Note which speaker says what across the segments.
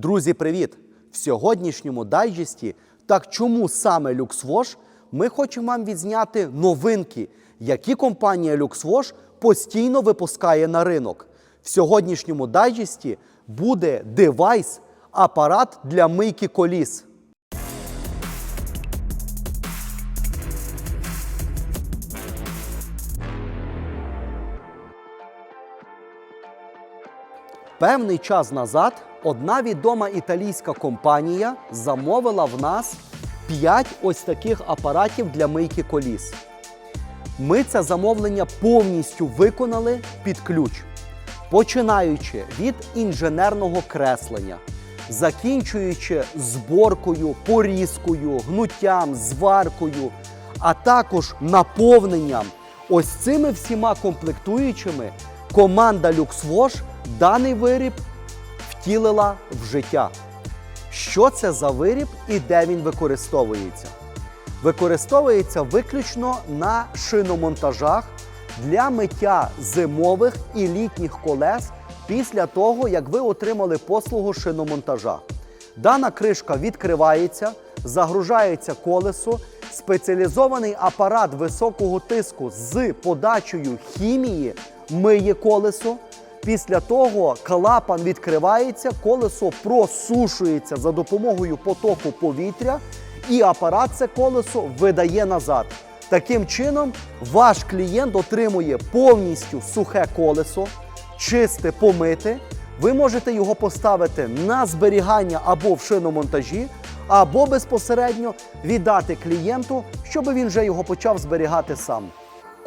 Speaker 1: Друзі, привіт! В сьогоднішньому дайджесті так чому саме LuxWash ми хочемо вам відзняти новинки, які компанія LuxWash постійно випускає на ринок. В сьогоднішньому дайджесті буде девайс, апарат для мийки коліс. Певний час назад одна відома італійська компанія замовила в нас 5 ось таких апаратів для мийки коліс. Ми це замовлення повністю виконали під ключ, починаючи від інженерного креслення, закінчуючи зборкою, порізкою, гнуттям, зваркою, а також наповненням. Ось цими всіма комплектуючими команда LuxWash даний виріб втілила в життя. Що це за виріб і де він використовується? Використовується виключно на шиномонтажах для миття зимових і літніх колес після того, як ви отримали послугу шиномонтажа. Дана кришка відкривається, загружається колесо, спеціалізований апарат високого тиску з подачею хімії миє колесо. Після того клапан відкривається, колесо просушується за допомогою потоку повітря, і апарат це колесо видає назад. Таким чином, ваш клієнт отримує повністю сухе колесо, чисте, помите. Ви можете його поставити на зберігання або в шиномонтажі, або безпосередньо віддати клієнту, щоб він вже його почав зберігати сам.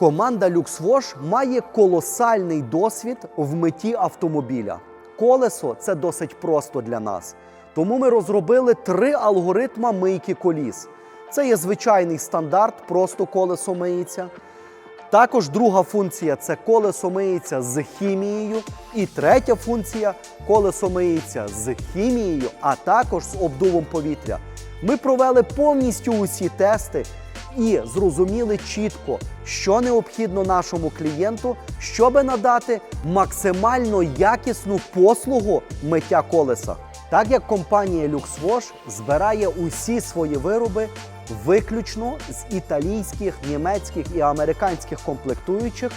Speaker 1: Команда LuxWash має колосальний досвід в митті автомобіля. Колесо це досить просто для нас. Тому ми розробили три алгоритма мийки коліс. Це є звичайний стандарт, просто колесо миється. Також друга функція це колесо миється з хімією. І третя функція колесо миється з хімією, а також з обдувом повітря. Ми провели повністю усі тести і зрозуміли чітко, що необхідно нашому клієнту, щоб надати максимально якісну послугу миття колеса. Так як компанія LuxWash збирає усі свої вироби виключно з італійських, німецьких і американських комплектуючих,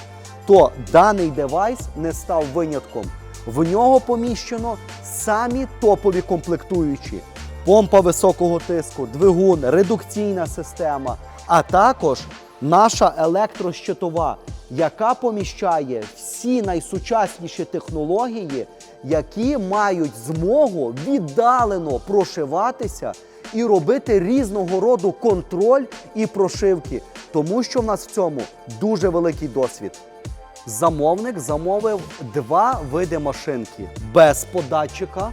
Speaker 1: то даний девайс не став винятком. В нього поміщено самі топові комплектуючі: помпа високого тиску, двигун, редукційна система, а також наша електрощитова, яка поміщає всі найсучасніші технології, які мають змогу віддалено прошиватися і робити різного роду контроль і прошивки, тому що в нас в цьому дуже великий досвід. Замовник замовив два види машинки без податчика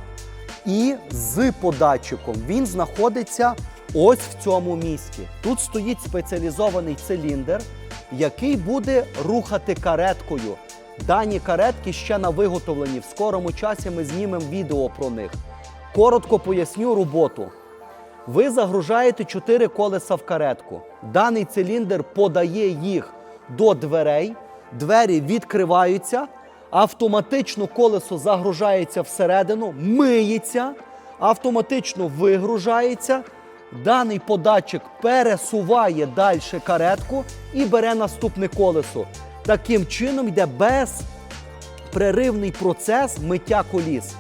Speaker 1: і з податчиком. Він знаходиться ось в цьому місці. Тут стоїть спеціалізований циліндр, який буде рухати кареткою. Дані каретки ще на виготовленні. В скорому часі ми знімемо відео про них. Коротко поясню роботу. Ви загружаєте 4 колеса в каретку. Даний циліндр подає їх до дверей. Двері відкриваються, автоматично колесо загружається всередину, миється, автоматично вигружається. Даний податчик пересуває далі каретку і бере наступне колесо. Таким чином йде безпреривний процес миття коліс.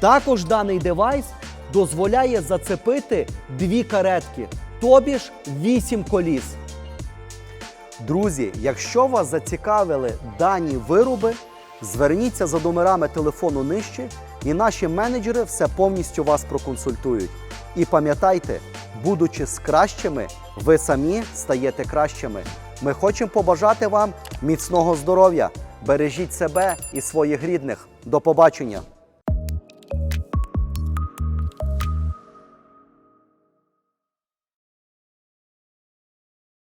Speaker 1: Також даний девайс дозволяє зацепити дві каретки, тобі ж 8 коліс. Друзі, якщо вас зацікавили дані вироби, зверніться за номерами телефону нижче, і наші менеджери все повністю вас проконсультують. І пам'ятайте, будучи з кращими, ви самі стаєте кращими. Ми хочемо побажати вам міцного здоров'я. Бережіть себе і своїх рідних. До побачення!